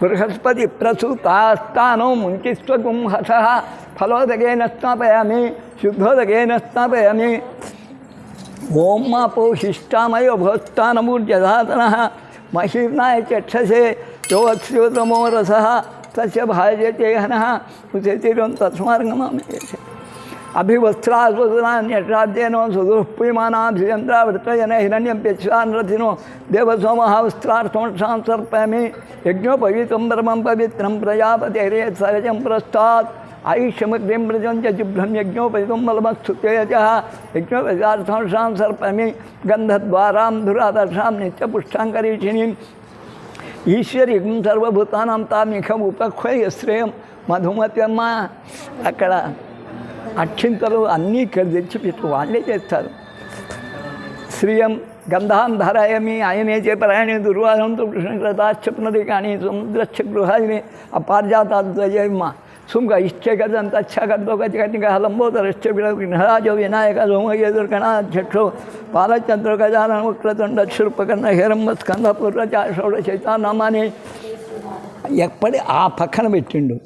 బృహస్పతి ప్రసూతాస్థానం ముంచిస్వగుంహస ఫలోదకేన స్నాపయామి శుద్ధోదకేన స్నాపయామి ఓం మా శిష్టామయ భోత్తానమూర్జధాతన మహిర్నాయ చక్షసే యోత్స్యోతమో రస తస్య భాజతే హనః ఉచతిరం తస్మార్గమామి అభివస్త్రాస్వదనాన్యషాద్యేనో సుదుఃపుయమానాభియంత్రావృతజన హిరణ్యం పెచ్చాన్రథినో దేవసోమః వస్త్రార్థమక్షాం సర్పయామి యజ్ఞోపవీతం పరమం పవిత్రం ప్రజాపతిరే సహజం పురస్తాత్ ఆయుష్యమగ్నిం ప్రజం చ జిభ్రం యజ్ఞోపయుతం బలమస్తుత్యజ యజ్ఞోపయార్థాంశాం సర్పమి గంధద్వారాం ధురాదర్శాం నిత్యపుష్టాంకరీషిణీం ఈశ్వరిం సర్వభూతానాం తామిఖం ఉపఖ్వయ శ్రేయం మధుమతమ్మ అక్కడ అక్షింతలు అన్నీ ఇక్కడ తెచ్చిపెట్టు వాళ్ళే చేస్తారు. శ్రీయం గంధాం ధారాయమి ఆయనే చేపరాయణి దుర్వాసంతో కృష్ణకృతాశ్చప్నది కానీ సముద్రశ్చ గృహాదిని అపార్జాతాత్మా శుంగ ఇష్టగదంత ఛకర్దోగతిక లంబోదరశ్చ విఘ్నరాజో వినాయక సోమయేదుర్గణాధ్యక్షో పాలచంద్ర గజానన వక్రతుండ శుల్పకర్ణ హిరమ్మ స్కంద పూర్వచ షోడ చైతానామాని ఎప్పటి ఆ పక్కన పెట్టిండు?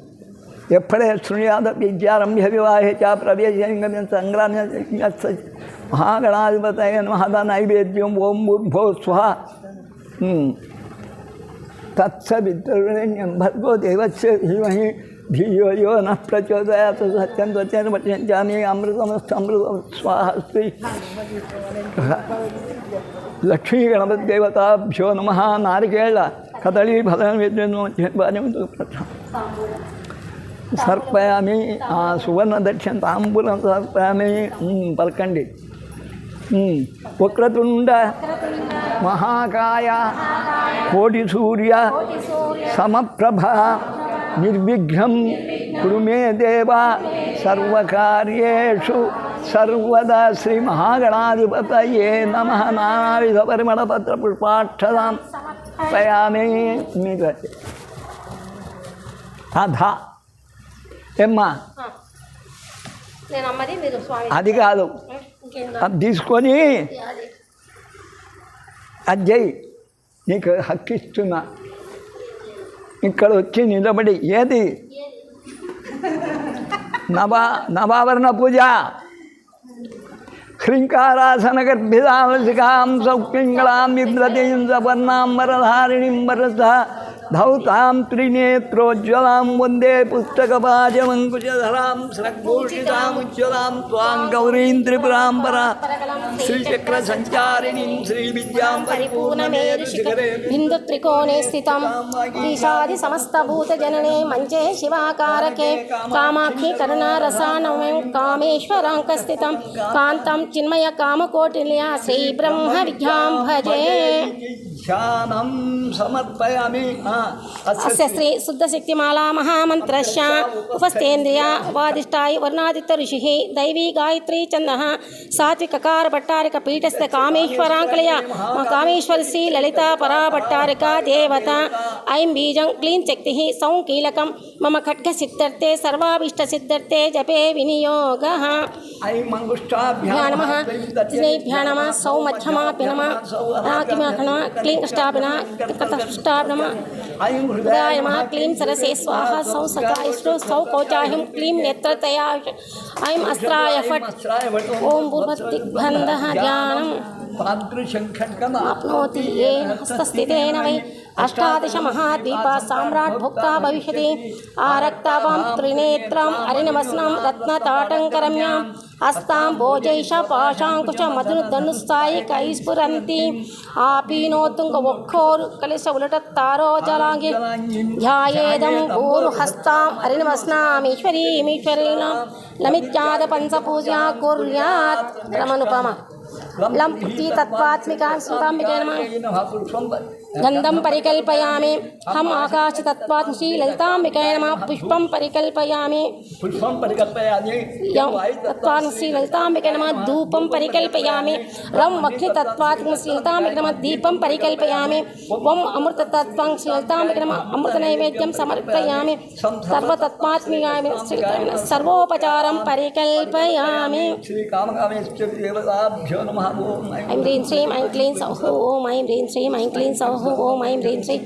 ఎప్పుడే శృణ్యాద విద్యారంభ్య వివాహే చ ప్రవేశంగమ్య సంగ్రామ్య మహాగణాధిపతయ మహద నైవేద్యం ఓం భూర్భో స్వ తత్సవితుర్యం భర్గో దేవస్య ధీమహి ధియో యో న ప్రచోదయాత్ సత్యం త్వచేన పట్టించామి అమృతమస్తు అమృతం స్వాహస్తి లక్ష్మీ గణపతి దేవతాభ్యో నమ నారికేళ కదళీ ఫలం సర్పయామి ఆ సువర్ణ దక్షిణ తాంబూలం సర్పయామి పలకండి వక్రతుండ మహాకాయ కోటి సూర్య సమప్రభ నిర్విఘ్నం కురు దేవ సర్వకార్యేషు సర్వదా శ్రీ మహాగణాధిపతయే నమ. నానావిధ పరిమళపత్ర పుష్పాక్షదాం పయామి మీకు అధ. ఏమ్మా? అది కాదు. అది తీసుకొని అది. చెయ్యి. నీకు హక్కు ఇస్తున్నా. ఇక్కడ వచ్చి నిలబడి. ఏది? నవా నవావరణ పూజ. హ్రింకారాసన గర్భిదాం సౌక్లింగళాం బిభ్రతీం సవర్ణాం వరధారిణీం వరస. ధౌతాం త్రినేత్రోజ్వలాం వందే పుస్తకపాజమంకుశధరాం స్రగ్భూషితాముజ్వలాం త్వాం గౌరీం త్రిపురాం పరా శ్రీచక్ర సంచారిణీం శ్రీ విద్యాం పరిపూర్ణమేరు శిఖరే బిందు త్రికోణే స్థితం ఈశాది సమస్తభూత జననే మంచే శివాకారకే ध्यानं समर्पयामि। अस्य श्री शुद्धशक्तिमाला महामन्त्रस्य उपस्थेन्द्रिया उपाधिष्ठाय वर्णादितऋषिः दैवी गायत्री छन्दः सात्विककारभट्टारिकपीठस्थ कामेश्वराङ्कलय कामेश्वरसि ललिता पराभट्टारिका देवता ऐं बीजं क्लीं शक्तिः सौं कीलकं मम खड्गसिद्धर्थे सर्वाभीष्टसिद्धर्थे जपे विनियोगः। नमः नमः। सौ मध्यमा पिनम राकिमखण क्लीं ह्रीं क्लीं सरसे स्वाहा सौ सकायष्णु सौ कौचाह्यं क्लीं नेत्रतया ऐं अस्त्राय फट्। ॐ पूर्वतिग्बन्धः ज्ञानम्। तादृशङ्खटकमाप्नोति ये हस्तस्थितेन वै కష్టాపిన అష్టాదశ మహాద్వీప సామ్రాట్ భుక్తా భవిష్యతి ఆరక్తావాం త్రినేత్రం అరినమస్నం రత్నతాటంకరమ్యాం హస్తాం భోజైష పాశాంకుశ మధును ధనుస్థాయి కైస్ఫురంతి ఆపీనోతుంగ ఒక్కోరు కలిస ఉలట తారో జలాంగి ధ్యాయేదం ఊరు హస్తాం అరినమస్నామీశ్వరీమీశ్వరీణం లమిత్యాద పంచపూజా కుర్యాత్ రమనుపమ లం పుట్టి తత్వాత్మికా సుతాంబికే నమః గంధం పరికల్పయామి హం ఆకాశతత్వాత్ శ్రీ లలితాంబికాయ నమ పుష్పం పరికల్పయామి పుష్పం పరికల్పయామి యం తత్వాత్ శ్రీ లలితాంబికాయ నమ ధూపం పరికల్పయామి రం వక్ష్ని తత్వాత్ శ్రీ లలితాంబిక నమ దీపం పరికల్పయామి వం అమృత తత్వం శ్రీ లలితాంబిక నమ అమృత నైవేద్యం సమర్పయామి సర్వతత్వాత్మికాయ శ్రీ సర్వోపచారం పరికల్పయామి శ్రీ కామకామేశ్వరి దేవతాభ్యో నమ ఓం ఐం ఐం హ్రీం శ్రీం சௌஹு ஓம் ஐம் ரீம் ஸ்ரீம்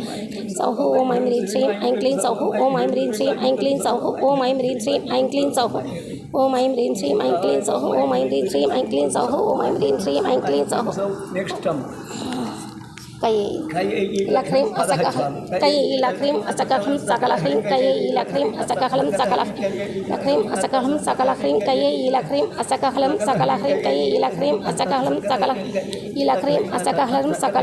சௌஹு ஓம் ஐம் ரீம் ஸ்ரீம் ஐம் க்ளீன் சௌஹு ஓம் ஐம் ரீம் ஸ்ரீம் ஐம் க்ளீன் சௌஹு ஓம் ஐம் ரீம் ஸ்ரீம் ஐம் க்ளீன் சௌஹு ஓம் ஐம் ரீம் ஸ்ரீம் ஐம் க்ளீன் சௌஹு ஓம் ஐம் ரீம் ஸ்ரீம் ஐம் க்ளீன் சௌஹு ஓம் ஐம் ரீம் ஸ்ரீம் ஐம் க்ளீன் சௌஹு நெக்ஸ்ட் كي لكريم أسك كي لكريم أسك خلم سك لكريم كي لكريم أسك خلم سك لكريم أسك خلم سك لكريم كي لكريم أسك خلم سك لكريم كي لكريم أسك خلم سك لكريم أسك خلم سك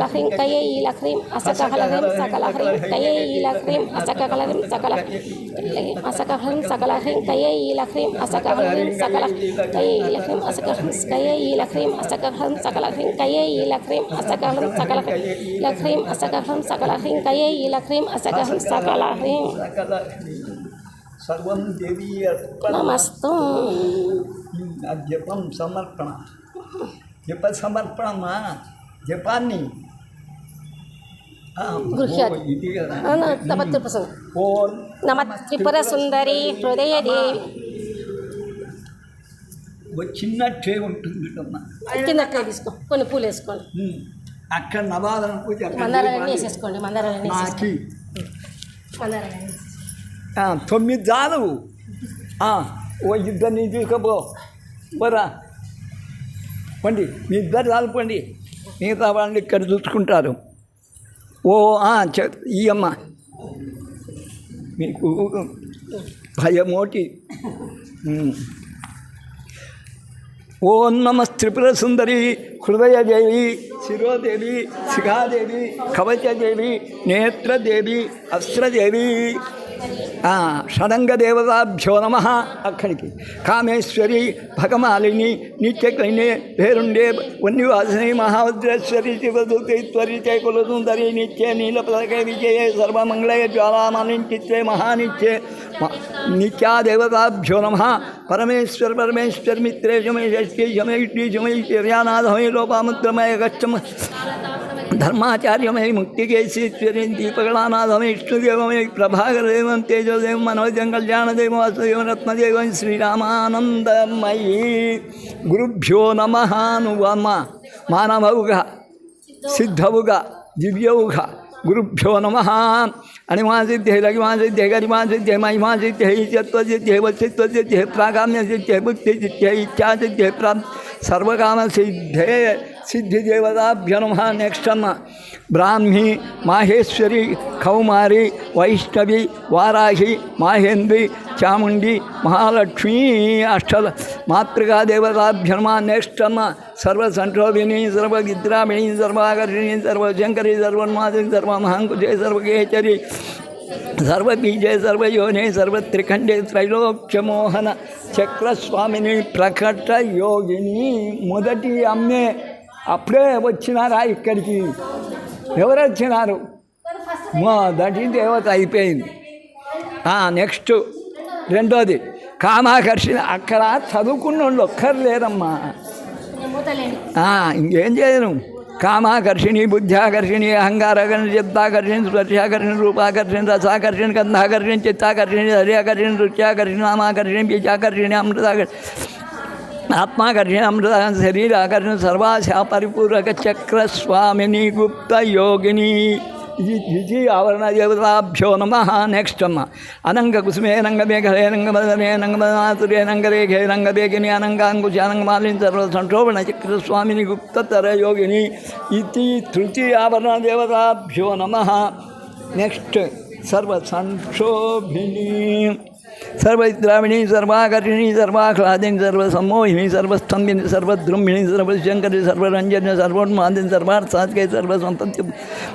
لكريم كي لكريم أسك خلم سك ఆ జపం సమర్పణ జప సమర్పణమా జపాన్ని ఆ, గృహ్యాత్. ఓ, ఇది కదా తపత్రుపసం ఓ నమ త్రిపుర సుందరి హృదయదేవి ఓ చిన్న ట్రే ఉంటుంది అమ్మా కింద ట్రే తీసుకో కొన్ని పూలు వేసుకోండి ఉమ్. అక్కడ నవాదన పూజ వేసేసుకోండి నాకి తొమ్మిది ఆ, ఓ ఇద్దరిని తీసుకపో బరా పండి మీ ఇద్దరు చాలుకోండి మిగతా వాళ్ళని ఇక్కడ చూసుకుంటారు. ఓ ఈ అమ్మ. మీకు భయమోటి. ఓం నమ త్రిపుర సుందరి హృదయదేవి శిరోదేవి शिरोदेवी शिखादेवी कवचदेवी, नेत्रदेवी, अस्त्रदेवी। षडङ्गदेवताभ्यो नमः। अक्षणिकी कामेश्वरी, भगमालिनी नित्यकिणी भेरुंडे वन्यवासिनी महाभद्रेश्वरी शिवदूतैत्वरिते कुलसुन्दरी नित्ये, नीलपदके, विजय सर्वंगल ज्वालामालिन् चित्ते महानित्ये नित्यादेवताभ्यो नम। परमेश्वर परमेश्वर मित्रे जमेष्टि जमेष्टि जमेश्वर्यानाथ हमें लोपामुद्रमय गच्छम। धर्माचार्य में मुक्ति के श्री हमें विष्णुदेव में प्रभाकर देव तेजोदेव, मनोज, कल्याणदेव, वासुदेव, रत्नदेव श्रीरामानंदमयी गुरुभ्यो नम, नुवम। मानव सिद्धवुग दिव्यौघ। गुरुभ्यो नम। अणिमासिद्धि लघिमासिद्धि गरिमासिद्धि महिमासिद्धि तत्वसिद्धि वचित्वसिद्धि प्रागाम्यसिद्धि बुद्धिसिद्धि इच्छासिद्धि प्राप्त सर्वकामसिद्धे। सिद्धिदेवताभ्यनुमा नेक्षम ब्राह्मी, माहेश्वरी कौमारी वैष्णवी, वाराही, माहेन्द्री चामुंडी महालक्ष्मी अष्ट मातृका देवताभ्यनुमा नेक्षम सर्वसंठोभिनी सर्वगिद्राभिणी सर्वाकर्षिणी सर्वशंकरी सर्वन्मासिक सर्वमहांकुजे सर्वकेचरी सर्वबीजे, सर्वयोने सर्वत्रिखंडे त्रैलोक्यमोहन ಚಕ್ರಸ್ವಾಮಿನಿ प्रकट योगिनी मुदटी अम्मे అప్పుడే వచ్చినారా ఇక్కడికి? ఎవరు వచ్చినారు? మొదటి దేవత అయిపోయింది. నెక్స్ట్ రెండోది కామాకర్షణ అక్కడ చదువుకున్న వాళ్ళు ఒక్కరు లేరమ్మా. ఇంకేం చేయను? కామాకర్షిణి బుద్ధ్యాకర్షిణి అహంకారాకర్షణ చిత్తాకర్షణ స్పర్శాకర్షణ రూపాకర్షణ రసాకర్షణ గంధాకర్షణ చిత్తాకర్షణ హరియాకర్షణ నృత్యాకర్షణ నామాకర్షణ బీజాకర్షణ అమృతాకర్షణ ఆత్మాకర్షణ అమృత శరీరాకర్షణ సర్వాశా పరిపూరక చక్ర స్వామిని గుప్త యోగిని ఇది ఆవరణ దేవతాభ్యో నమ. నెక్స్ట్ అమ్మ. అనంగ కుసుమే రంగ మేఘలే నంగ మదనే రంగ మదనాతురే నంగ రేఖే రంగ బేగిని అనంగాంకుశ అనంగమాలిని సర్వ సంక్షోభణ చక్ర స్వామిని గుప్తతర యోగిని ఇది తృతీయ ఆవరణ దేవతాభ్యో నమ. నెక్స్ట్ సర్వ సంక్షోభిణీ सर्वत्रामिणी सर्वाकर्षिणी सर्वाह्लादिनी, सर्वसम्मोहिनी सर्वस्थम्बिनी सर्वद्रुम्भिणी सर्वशंकर सर्वरंजन सर्वोन्मादिनी सर्वार्थात्के सर्वसंत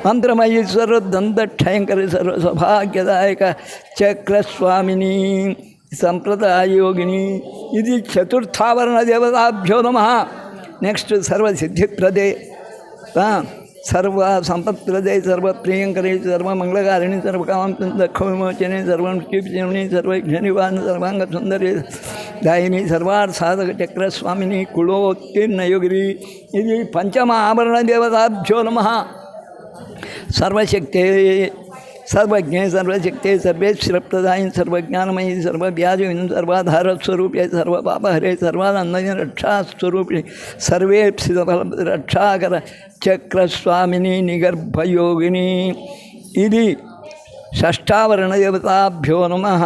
मंत्रमयी सर्वदंतक्षयंकरी सर्वसौभाग्यदायक चक्रस्वामिनी संप्रदायोगिनी चतुर्थावरण देवताभ्यो नम। नेक्स्ट सर्वसिद्धिप्रदे। हाँ। సర్వదంతక్షయంకరి సర్వసౌభాగ్యదాయక చక్రస్వామిని సంప్రదాయోగిని ఇది చతుర్థావరణ దేవతాభ్యో నమ నెక్స్ట్ సర్వసిద్ధిప్రదే సర్వ సంపత్ప్రదే సర్వప్రియంకరే సర్వమంగళకారిణి సర్వకామోచనే సర్వం కీర్తిని సర్వజ్ఞనివాన్ సర్వాంగ సుందరి దాయిని సర్వార్థసాధక చక్రస్వామిని కులోత్తీర్ణయోగిరి ఇది सर्वज्ञ सर्वशक्ति सर्वे श्रप्तदायी सर्वज्ञानमयी सर्वव्याज सर्वाधार स्वरूप सर्व पाप हरे सर्वानंदन रक्षा स्वरूप सर्वे रक्षा कर चक्रस्वामिनी निगर्भयोगिनी इति षष्ठावरणदेवताभ्यो नमः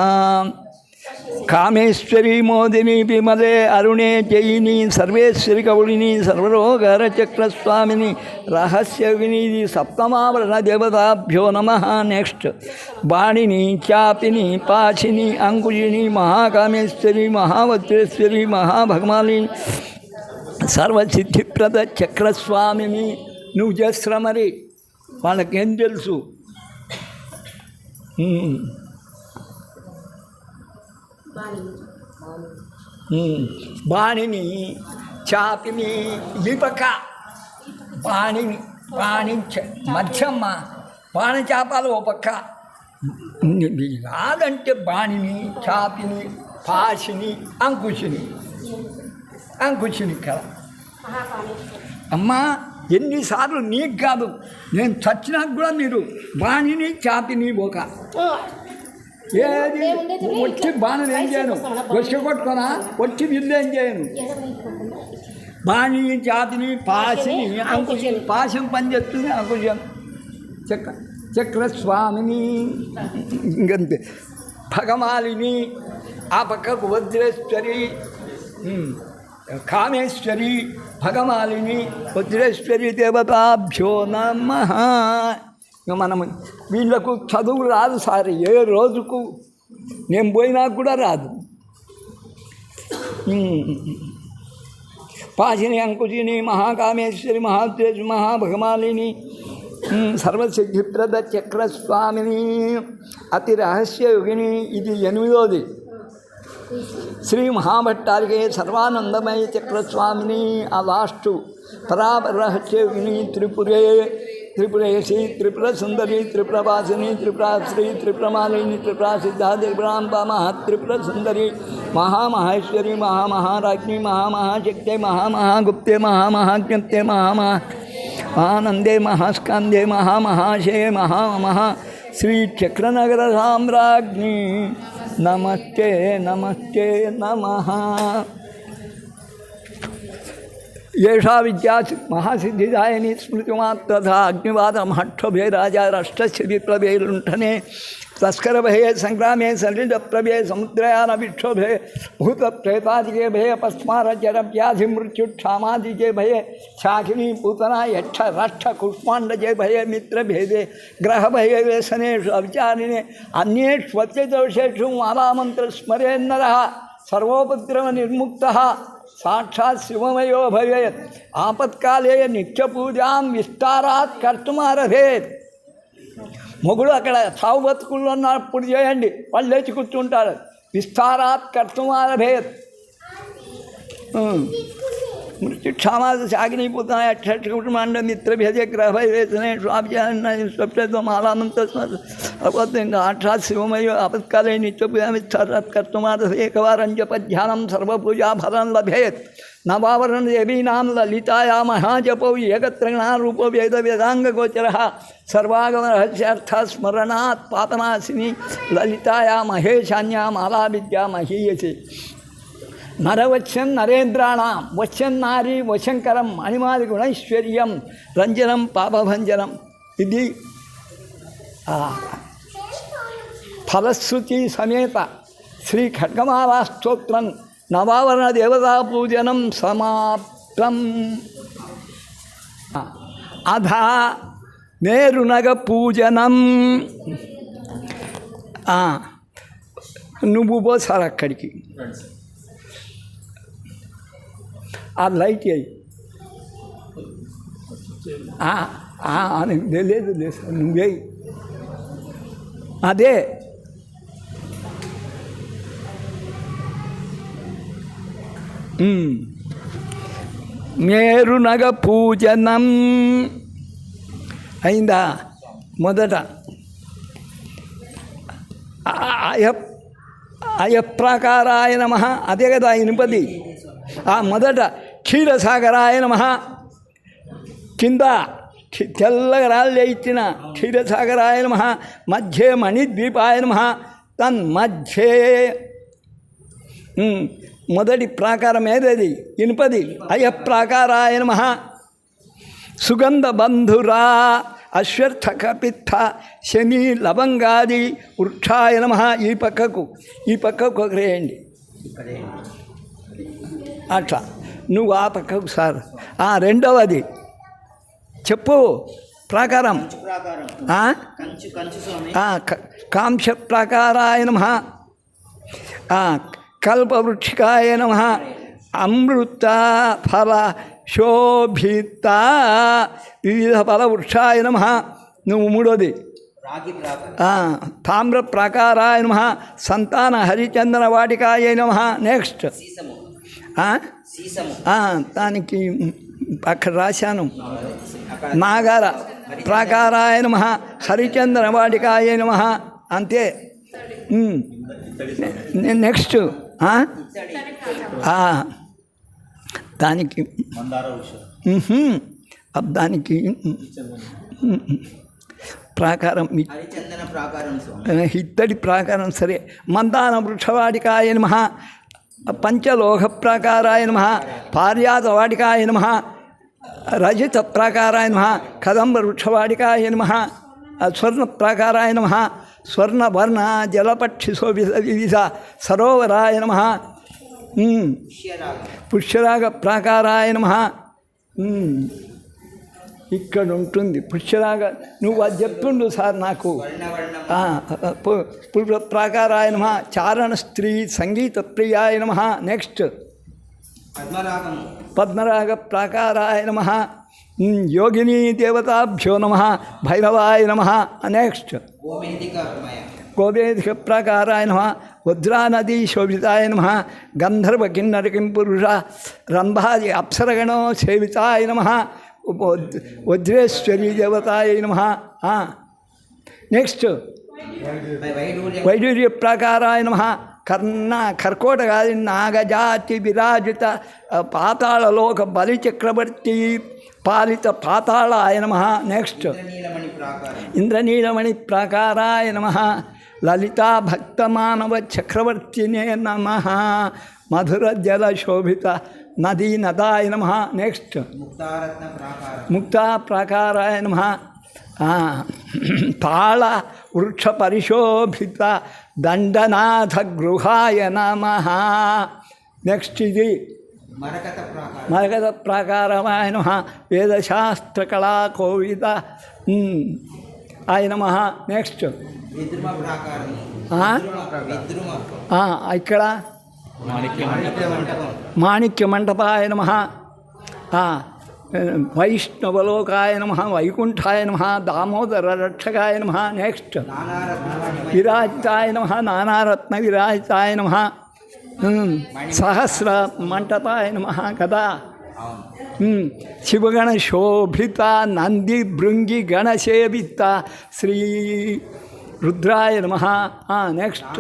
కామేశ్వరి మోదిని విమలే అరుణే జయిని సర్వేశ్వరి కవుళిని సర్వరోగర చక్రస్వామిని రహస్యవిని ఇది సప్తమావరణ దేవతాభ్యో నమ. నెక్స్ట్. బాణిని చాపిని పాచిని అంకుశిని మహాకామేశ్వరి మహావజ్రేశ్వరి మహాభగమాలిని సర్వసిద్ధిప్రద చక్రస్వామిని నువ్వు చేస్తున్నా మరి వాళ్ళకేం తెలుసు? బాణిని. చాపిని లిపక బాణిని బాణి మధ్యమ్మ. బాణ చేపాలు ఓ పక్క. కాదంటే బాణిని చాపిని పాసిని అంకుశిని. అంకుశిని కదా అమ్మా ఎన్నిసార్లు నీకు కాదు. నేను చచ్చినా కూడా మీరు బాణిని చాపిని ఒక ఏది వచ్చి బాణం ఏం చేయను వచ్చి కొట్టుకోనా వచ్చి విల్లు ఏం చేయను బాణి జాతిని పాసిని అంకుశం పాశం పనిచేస్తుంది అంకుశం చక్ర చక్రస్వామిని ఇంకంతే భగమాలిని ఆ పక్కకు వజ్రేశ్వరి ఉమ్, కామేశ్వరి భగమాలిని వజ్రేశ్వరి దేవతాభ్యో నమ ఇక మనం వీళ్ళకు చదువు రాదు సార్ ఏ రోజుకు నేను పోయినా కూడా రాదు ఉమ్. పాశిని అంకుశిని మహాకామేశ్వరి మహాద్వేషి మహాభగమాలిని సర్వసిద్ధిప్రద చక్రస్వామిని అతి రహస్య యుగిని ఇది ఎనిమిదోది శ్రీ మహాభట్టారికే సర్వానందమయ చక్రస్వామిని ఆ లాస్టు పరారహస్య త్రిపురే त्रिपुरेशी त्रिपुर सुंदरी त्रिपुरवासिनी, त्रिपुराश्री, त्रिपुरमालिनी त्रिपुरा सिद्धा त्रिपुरांबा महा त्रिपुर सुंदरी महामहेश्वरी, महामहाराज्ञी, महामहाशक्ते, महामहागुप्ते, महामहाज्ञप्ते महामहा महानंदे महास्कंदे महामहाशे महामहा श्रीचक्रनगर साम्राज्ञी नमस्ते नमस्ते, नमः। यशा विद्या महासिद्धिदायिनी स्मृतिमात्रथा अग्निवादमहक्षभेराजारष्टश्रीप्रभेलुण्ठने तस्करभये सङ्ग्रामे सलिलप्रभे समुद्रयानविक्षोभे भूतप्रेतादिके भये के भय शाखिनी पूतना यक्ष रक्ष कुष्माण्डजे भये ग्रह भय व्यसनेषु अविचारिणे अन्येष्वत्यदोषेषु सर्वोपद्रव निर्मुक्ता భయ మిత్రభేదే గ్రహభయ వ్యసనేషు అవిచారిణే అన్యేష్వత్యదోషేషు మాలామంత్ర స్మరేన్నర సర్వోపద్రవ నిర్ముక్త సాక్షాత్ శివమయో భవేత్ ఆపత్కాలే నిత్యపూజాం విస్తారాత్ కర్తుమారభేత్ మొగుడు అక్కడ సాగు బతుకుల్లో ఉన్నప్పుడు చేయండి వాళ్ళు లేచి కూర్చుంటారు విస్తారాత్ కర్తుమారభేత్ మృత్యు క్షామాద సాగిని పుతాయ అక్షకుటుంబాండ మిత్ర భేజ గ్రహ వేసనే స్వాభ్యామాలామంత సాక్షాత్ శివమయ ఆపత్కాలే నిత్యపూజామిస్తారాత్ కర్తుమాద ఏకవారం జపధ్యానం సర్వపూజా ఫలం లభేత్. నవావరణ దేవీనాం లలితాయా మహాజపౌ ఏకత్రిణారూపో వేద వేదాంగగోచర సర్వాగమ రహస్యార్థ స్మరణాత్ పాపనాశిని లలితాయా మహేశాన్యా మాలా విద్యా మహీయసి. నరవశ్యం నరేంద్రాణం వశ్యం నారీ వశంకరం అనిమాది గుణైశ్వర్యం రంజనం పాపభంజనం. ఇది ఆ, ఫలశ్రుతి సమేత శ్రీ ఖడ్గమాలా స్తోత్రం నవావరణ దేవతా పూజనం సమాప్తం అధ నేరునగ పూజనం నువ్వు పోసారు అక్కడికి ఆ లైట్ అయ్యి లేదు లేదు నువ్వే అదే మేరునగ పూజనం. అయిందా? మొదట. ఆ- అయ అయప్రాకారాయ నమ. అదే కదా ఇనుపది ఆ మొదట క్షీరసాగరాయ నమ. కింద తెల్లగా రాళ్ళు ఇచ్చిన క్షీరసాగరాయ నమ. మధ్యే మణిద్వీపాయ నమ. తన్మధ్యే ఉమ్, మొదటి ప్రాకారం ఏదది ఇనుపది. అయ ప్రాకారాయ నమ. సుగంధ బంధురా అశ్వర్థ శని లవంగాది వృక్షాయ నమ. ఈ పక్కకు ఈ పక్కకు ఒకరేయండి అట్లా. నువ్వు ఆ పక్కకు సార్. ఆ రెండవది. చెప్పు. ప్రాకారం. కాంక్ష ప్రాకారాయ నమ. కల్పవృక్షికాయ నమ అమృత ఫల శోభిత వివిధ ఫల వృక్షాయ నమ నువ్వు మూడోది తామ్ర ప్రాకారాయ నమ సంతాన హరిచందన వాటికాయ నమ నెక్స్ట్ దానికి అక్కడ రాశాను నాగర ప్రాకారాయ నమ హరిచంద్ర వాటికాయ నమ అంతే నెక్స్ట్. దానికి దానికి. ప్రాకారం ఇత్తడి ప్రాకారం సరే. మందాన వృక్షవాటికాయ నమ. పంచలోహ ప్రాకారాయ నమ. పార్యాత వాటికాయ నమ. రజిత ప్రాకారాయ నమ. కదంబ వృక్షవాటికాయ నమ. స్వర్ణ ప్రాకారాయ నమ. స్వర్ణవర్ణ జలపక్షి శోభిత సరోవరాయ నమ. పుష్యరాగం ప్రాకారాయ నమ. ఇక్కడ ఉంటుంది పుష్యరాగ. నువ్వు అది చెప్తుండు సార్ నాకు. ప్రాకారాయ నమ. చారణ స్త్రీ సంగీత ప్రియాయ నమ. నెక్స్ట్. పద్మరాగ ప్రాకారాయ నమ. యోగిని దేవతాభ్యో నమ భైరవాయ నమ నెక్స్ట్ గోవేదిక ప్రాకారాయ నమ వజ్రానదీ శోభితాయ నమ గంధర్వ కిన్నర కిం పురుష రంభాది అప్సరగణో సేవితాయ నమ వజ్రేశ్వరీ దేవతాయ నమ నెక్స్ట్ వైడూర్య. ప్రాకారాయ నమ కర్ణ కర్కోటగాది నాగజాతి విరాజిత పాతాళలోక బలి చక్రవర్తి పాలిత పాతాళాయ నమ. నెక్స్ట్ ఇంద్రనీలమణి ప్రాకారాయ నమ. లలితా భక్తమానవ చక్రవర్తినే నమ. మధుర జల శోభిత నదీ నదాయ నమ. నెక్స్ట్ ముక్తా ప్రాకారాయ నమ. తాళ వృక్ష పరిశోభిత దండనాథ గృహాయ నమ. నెక్స్ట్ ఇది మరకత నమ. వేదశాస్త్రకళా కోవిద. ఆయన నమ. నెక్స్ట్ ఇక్కడ? మాణిక్య మంటపం. మంటపాయ నమ. వైష్ణవలోకాయ నమ. వైకుంఠాయ నమ. దామోదర రక్షకాయ నమ. నెక్స్ట్ విరాజితాయ నమ. నానారత్న విరాజితాయ నమ. సహస్ర నమ కదా. అవును ఉమ్, శివగణ శోభిత నంది భృంగి గణసేవిత శ్రీ రుద్రాయ నమ. నెక్స్ట్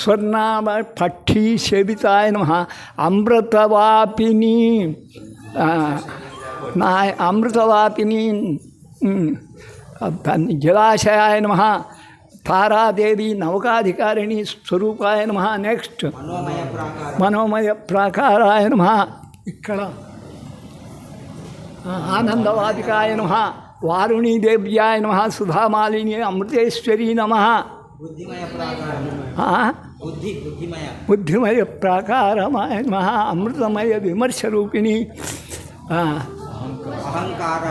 స్వర్ణామ పక్షి సేవితాయ నమ. అమృతవాపిని నా అమృతవాపిని జలాశయాయ నమ. తారాదేవి నౌకాధికారిణి స్వరూపాయ నమ. నెక్స్ట్ మనోమయ ప్రాకారం మనోమయ ప్రాకారాయ నమ. ఇక్కడ. ఆనందవాదికాయ నమ. వారుణీదేవ్యాయ నమ. సుధామాలిని అమృతేశ్వరీ నమ. బుద్ధిమయ ప్రాకారం బుద్ధి బుద్ధిమయ బుద్ధిమయ ప్రాకారమాయ నమ. అమృతమయ విమర్శ రూపిణి. అహంకార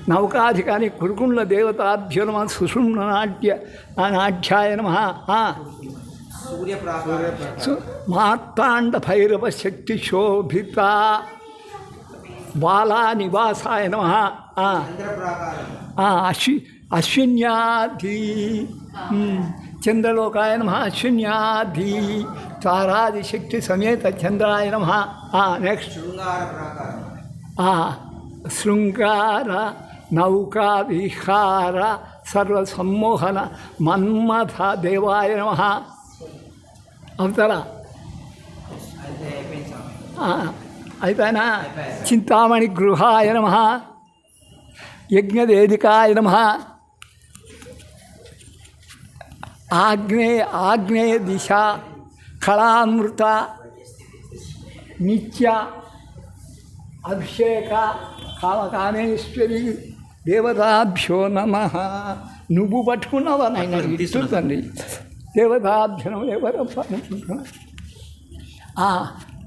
ఆ, నౌకాధికారి కురుకుండ దేవతాభ్యో నమ సుషుమ్న నాట్య ఆ నాట్యాయ నమ. మార్తాండ భైరవ శక్తి శోభిత. బాలా నివాసాయ నమ. అశ్వి అశ్విన్యాధి చంద్రలోకాయ నమ అశ్విన్యాధి తారాది శక్తి సమేత చంద్రాయ నమ. నెక్స్ట్ శృంగార శృంగార నౌకా విహార సర్వసమ్మోహన మన్మథ దేవాయ నమ. అవుతారా? అయిపోయినా? చింతామణి గృహాయ నమ. యజ్ఞవేదికాయ నమ. ఆగ్నేయ ఆగ్నేయ దిశ కళామృత నిత్య అభిషేక కామకామేశ్వరి దేవతాభ్యో నమ. నువ్వు పట్టుకున్నావా నాయన? ఇస్తుందండి దేవతాభ్యం ఎవరు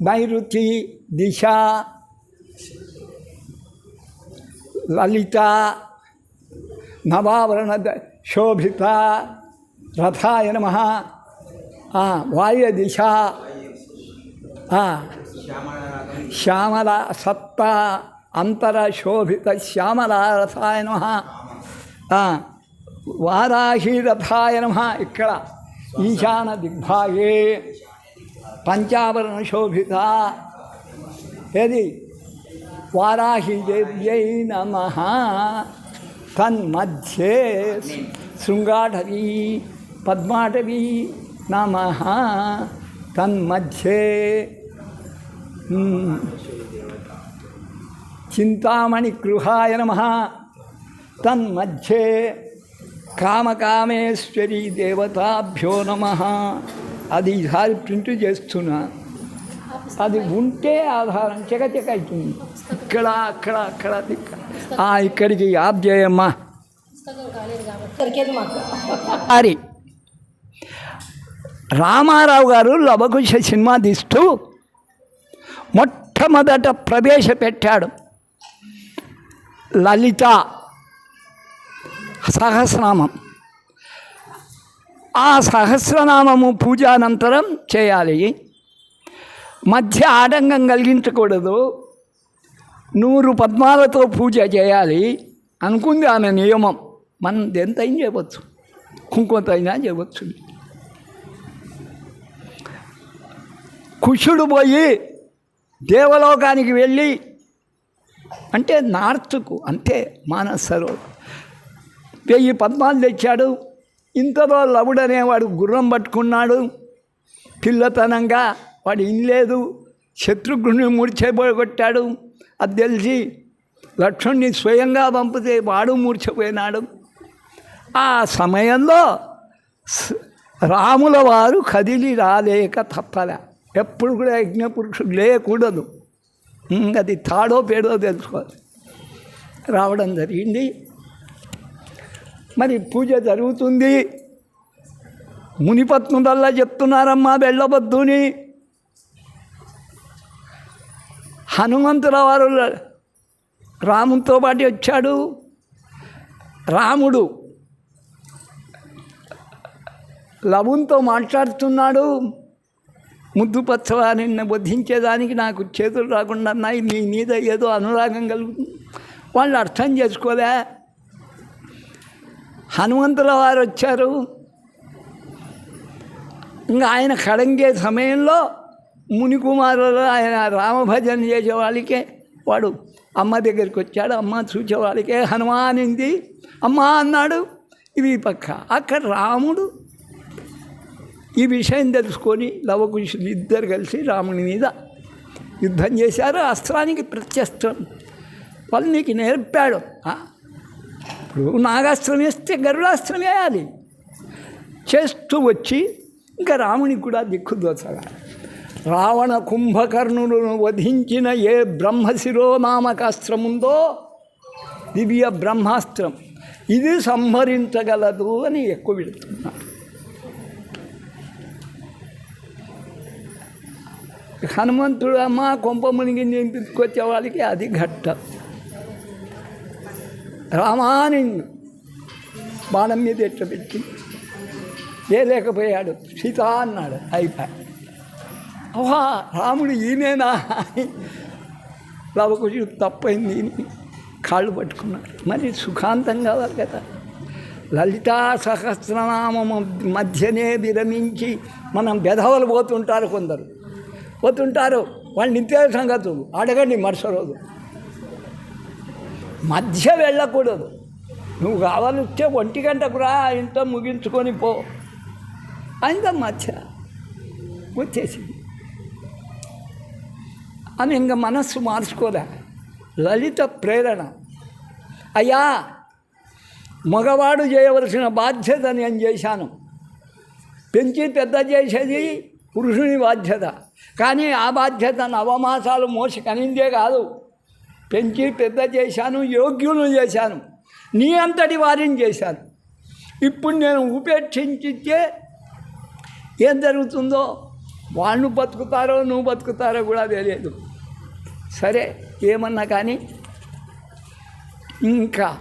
నైరుతి దిశ లలిత నవావరణ శోభిత రథాయ నమ. వాయు దిశ. శ్యామల సప్త. అంతరశోభిత శ్యామలారథాయ నమ వారాహీరథాయ నమ ఇక్కడ. ఈశాన దిగ్భాగే పంచాభరణ శోభిత ఏది? వారాహి దేవ్యై నమ. తన్మధ్యే శృంగాటవీ పద్మాటవీ నమ. తన్మధ్యే చింతామణి గృహాయ నమ. తన్మధ్యే కామకామేశ్వరి దేవతాభ్యో నమ. అది ఈసారి ప్రింట్ చేస్తున్నా. అది ఉంటే ఆధారం చెకచెక అవుతుంది. ఇక్కడ అక్కడ అక్కడ ఆ, ఇక్కడికి యాప్ చేయమ్మా రామారావు గారు లవకుశ సినిమా తీస్తూ మొట్టమొదట ప్రవేశపెట్టాడు. లలిత సహస్రనామం. ఆ సహస్రనామము పూజానంతరం చేయాలి. మధ్య ఆటంకం కలిగించకూడదు. నూరు పద్మాలతో పూజ చేయాలి. అనుకుంది ఆమె నియమం. మనం ఎంతైనా చేయవచ్చు. కుంకుమతో అయినా చేయవచ్చు. కుషుడు పోయి దేవలోకానికి వెళ్ళి అంటే నార్త్కు అంతే మానస సరోవరం వెయ్యి పద్మాలు తెచ్చాడు. ఇంతలో లవుడు అనేవాడు గుర్రం పట్టుకున్నాడు. పిల్లతనంగా వాడు ఇనలేదు. శత్రుఘ్నుని మూర్చబోగొట్టాడు అది తెలిసి లక్ష్మణ్ణి స్వయంగా పంపితే వాడు మూర్చపోయినాడు ఆ సమయంలో రాముల వారు కదిలి రాలేక తప్పలే. ఎప్పుడు కూడా యజ్ఞపురుషుడు లేకూడదు. అది తాడో పేడో తెలుసుకోవాలి. రావడం జరిగింది. మరి పూజ జరుగుతుంది. మునిపత్నులల్లా చెప్తున్నారమ్మా వెళ్ళవద్దుని హనుమంతుల వారు రాముతో పాటు వచ్చాడు. రాముడు లవంతో మాట్లాడుతున్నాడు. ముద్దు పచ్చవా నిన్ను వధించేదానికి నాకు చేతులు రాకుండా అన్నాయి. నీ మీద ఏదో అనురాగం కలుగుతుంది. వాళ్ళు అర్థం చేసుకోలే. హనుమంతుల వారు వచ్చారు. ఇంకా ఆయన కడంగే సమయంలో మునికుమారులు ఆయన రామభజన చేసే వాళ్ళకే వాడు అమ్మ దగ్గరికి వచ్చాడు. అమ్మ చూసేవాడికే వాళ్ళకే హనుమానింది. అమ్మ అన్నాడు ఇది పక్క. అక్కడ రాముడు ఈ విషయం తెలుసుకొని లవకుశులు ఇద్దరు కలిసి రాముని మీద యుద్ధం చేశారు. అస్త్రానికి ప్రత్యస్త్రం. వాళ్ళు నీకు నేర్పాడు ఇప్పుడు నాగాస్త్రం వేస్తే గరుడాస్త్రం వేయాలి చేస్తూ వచ్చి ఇంకా రామునికి కూడా దిక్కు దోచగా. రావణ కుంభకర్ణులను వధించిన ఏ బ్రహ్మశిరోనామకాస్త్రం ఉందో దివ్య బ్రహ్మాస్త్రం. ఇది సంహరించగలదు అని ఎక్కువ పెడుతున్నారు హనుమంతుడు అమ్మ కొంప మునిగి తీసుకొచ్చే వాళ్ళకి అది ఘట్టం. రామాని బాణం మీద ఎట్టబెట్టి పెట్టి ఏ లేకపోయాడు? సీత అన్నాడు. అయిపోయి. అవా రాముడు ఈయనేనా? లవకుశుడు తప్పైంది. అని కాళ్ళు పట్టుకున్నాడు. మరి సుఖాంతం కావాలి కదా. లలితా సహస్రనామము మధ్యనే విరమించి మనం బెధవలు పోతుంటారు కొందరు. పోతుంటారు. వాళ్ళు నిత్య సంగతులు. అడగండి మరుస రోజు. మధ్య వెళ్ళకూడదు. నువ్వు కావాలిస్తే ఒంటి గంటకు రా ఇంత ముగించుకొని పో. అంత మధ్య. వచ్చేసింది. అని ఇంకా మనస్సు మార్చుకోలే. లలిత ప్రేరణ. అయ్యా మగవాడు చేయవలసిన బాధ్యత నేను చేశాను. పెంచి పెద్ద చేసేది పురుషుని బాధ్యత. కానీ ఆ బాధ్యత నవమాసాలు మోసి కనిందే కాదు. పెంచి పెద్ద చేశాను యోగ్యులను చేశాను. నీ అంతటి వారిని చేశాను. ఇప్పుడు నేను ఉపేక్షించితే ఏం జరుగుతుందో? వాళ్ళు బతుకుతారో నువ్వు బతుకుతారో కూడా తెలియదు. సరే ఏమన్నా కానీ ఇంకా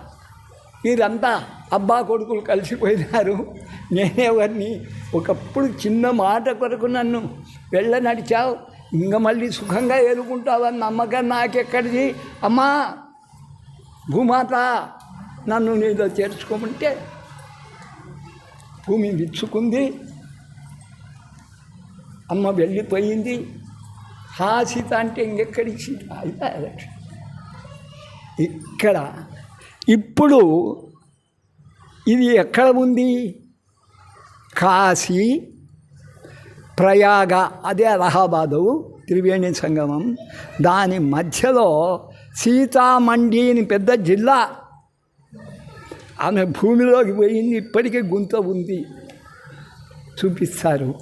మీరంతా అబ్బా కొడుకులు కలిసిపోయినారు. నేనెవరిని ఒకప్పుడు చిన్న మాట కొరకు నన్ను వెళ్ళ నడిచావు. ఇంకా మళ్ళీ సుఖంగా ఎదుర్కొంటావని నమ్మకం నాకెక్కడిది? అమ్మా భూమాత నన్ను నీలో చేర్చుకోమంటే భూమి విచ్చుకుంది. అమ్మ వెళ్ళిపోయింది. హా సీత అంటే ఇంకెక్కడి సీత అయిపోయారు ఇక్కడ. ఇప్పుడు ఇది ఎక్కడ ఉంది? కాశీ ప్రయాగ అదే అలహాబాదు త్రివేణి సంగమం. దాని మధ్యలో సీతామండి అని పెద్ద జిల్లా. ఆమె భూమిలోకి పోయింది ఇప్పటికీ గుంత ఉంది. చూపిస్తారు.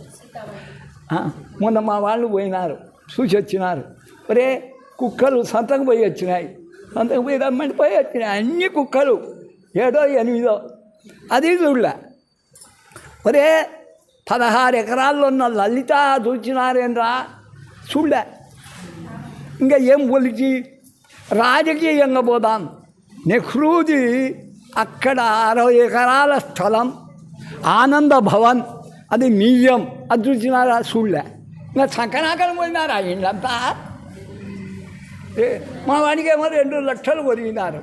మొన్న మా వాళ్ళు పోయినారు చూసి వచ్చినారు. ఒరే కుక్కలు సంతకు పోయి వచ్చినాయి. సంతకు పోయి రమ్మంటే పోయి వచ్చినాయి అన్ని కుక్కలు. ఏడో ఎనిమిదో. అది చూడలే. ఒరే పదహారు ఎకరాల్లో ఉన్న లలిత చూచినారేంద్రా? చూడలే. ఇంకా ఏం పొలిచి రాజకీయంగా పోదాం. నెహ్రూది అక్కడ అరవై ఎకరాల స్థలం ఆనంద భవన్ అది మ్యూజియం అది చూసినారా చూడలే. ఇంకా సంకనాకలు పోయినారా? ఇండ్లంతా మా మా వాడికేమో రెండు లక్షలు కొరిగినారు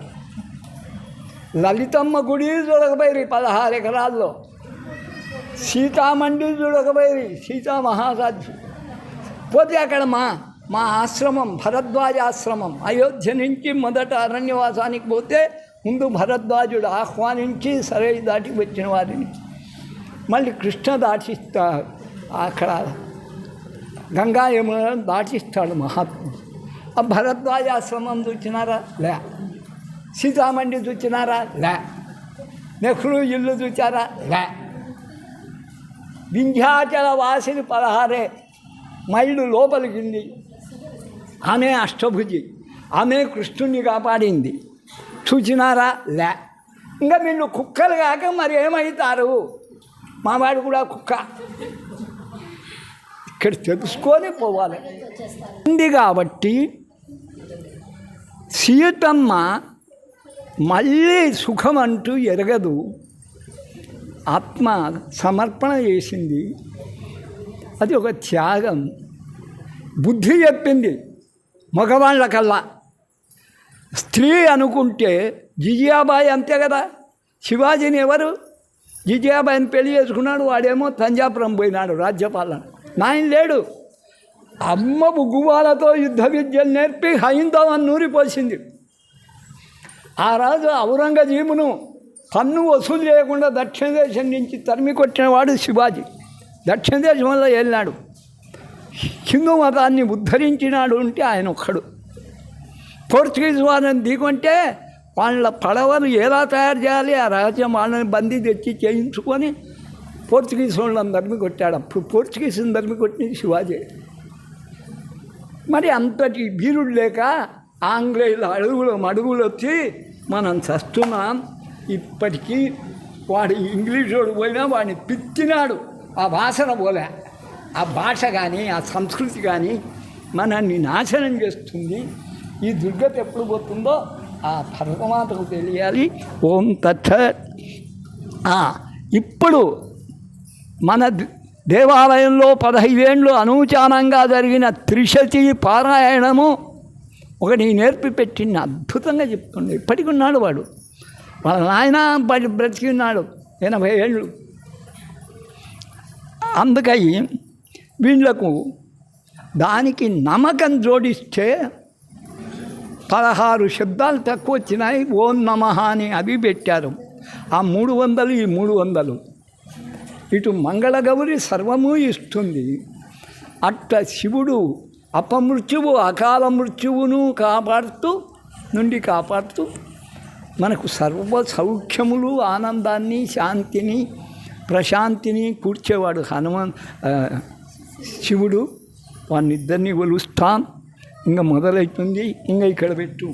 లలితమ్మ గుడి చూడకపోయి పదహారు ఎకరాల్లో. సీతామండి చూడకపోయి సీతా మహాసాధ్యం పోతే అక్కడ మా మా ఆశ్రమం భరద్వాజ ఆశ్రమం అయోధ్య నుంచి మొదట అరణ్యవాసానికి పోతే ముందు భరద్వాజుడు ఆహ్వానించి సరే దాటి వచ్చిన వారిని. మళ్ళీ కృష్ణ దాటిస్తా అక్కడ గంగా యమున దాటిస్తాడు మహాత్ముడు. ఆ భరద్వాజ ఆశ్రమం చూచినారా? లే. సీతామండి చూచినారా? లే. నెహ్రూ ఇల్లు చూచారా? లే. వింధ్యాచల వాసిని పదహారే మైళ్ళు లోపలికింది. ఆమె అష్టభుజి ఆమె కృష్ణుణ్ణి కాపాడింది. చూచినారా? లే. ఇంకా వీళ్ళు కుక్కలు కాక మరి ఏమవుతారు మావాడు కూడా కుక్క. ఇక్కడ తెలుసుకొని పోవాలి. ఉంది కాబట్టి సీతమ్మ మళ్ళీ సుఖం అంటూ ఎరగదు. ఆత్మ సమర్పణ చేసింది. అది ఒక త్యాగం. బుద్ధి చెప్పింది మగవాళ్ళకల్లా. స్త్రీ అనుకుంటే జిజియాబాయి అంతే కదా. శివాజీని ఎవరు? జిజియాబాయిని పెళ్ళి చేసుకున్నాడు వాడేమో తంజాపురం పోయినాడు రాజ్యపాలన. నాయన లేడు. అమ్మ బుగ్గువాలతో యుద్ధ విద్యలు నేర్పి హైందవం నూరిపోసింది. ఆ రాజు ఔరంగజీబును పన్ను వసూలు చేయకుండా దక్షిణ దేశం నుంచి తరిమి కొట్టినవాడు శివాజీ. దక్షిణ దేశంలో వెళ్ళినాడు హిందూ మతాన్ని ఉద్ధరించినాడు అంటే ఆయన ఒక్కడు. పోర్చుగీస్ వాళ్ళని దిగుంటే వాళ్ళ పడవను ఎలా తయారు చేయాలి? ఆ రాజ్యం వాళ్ళని బందీ తెచ్చి చేయించుకొని పోర్చుగీస్ వాళ్ళని ధర్మి కొట్టాడు. అప్పుడు పోర్చుగీస్ని ధర్మి కొట్టింది శివాజీ. మరి అంతటి వీరుడు లేక ఆంగ్లేయుల అడుగులు మడుగులు వచ్చి మనం చస్తున్నాం. ఇప్పటికీ వాడు ఇంగ్లీషోడు పోయినా వాడిని పిచ్చినాడు ఆ వాసన పోలే. ఆ భాష కానీ ఆ సంస్కృతి కానీ మనల్ని నాశనం చేస్తుంది. ఈ దుర్గత ఎప్పుడు పోతుందో ఆ భరతమాతకు తెలియాలి. ఓం తత్. ఇప్పుడు మన దేవాలయంలో పదహైదేండ్లు అనూచానంగా జరిగిన త్రిశతి పారాయణము ఒకటి నేర్పి పెట్టింది అద్భుతంగా చెప్తుండే. ఇప్పటికి ఉన్నాడు వాడు. వాళ్ళ నాయన బడి బ్రతికి ఎనభై ఏళ్ళు. అందుకై వీళ్ళకు దానికి నమ్మకం జోడిస్తే పదహారు శబ్దాలు తక్కువ వచ్చినాయి. ఓం నమ అని అవి పెట్టారు. ఆ మూడు వందలు ఈ మూడు వందలు. ఇటు మంగళగౌరి సర్వము ఇస్తుంది. అట్ట శివుడు అపమృత్యువు అకాల మృత్యువును కాపాడుతూ నుండి కాపాడుతూ మనకు సర్వ సౌఖ్యములు ఆనందాన్ని శాంతిని ప్రశాంతిని కూర్చేవాడు హనుమాన్ శివుడు. వాడినిద్దరిని కొలుస్తాం ఇంకా మొదలవుతుంది ఇంకా ఇక్కడ పెట్టు.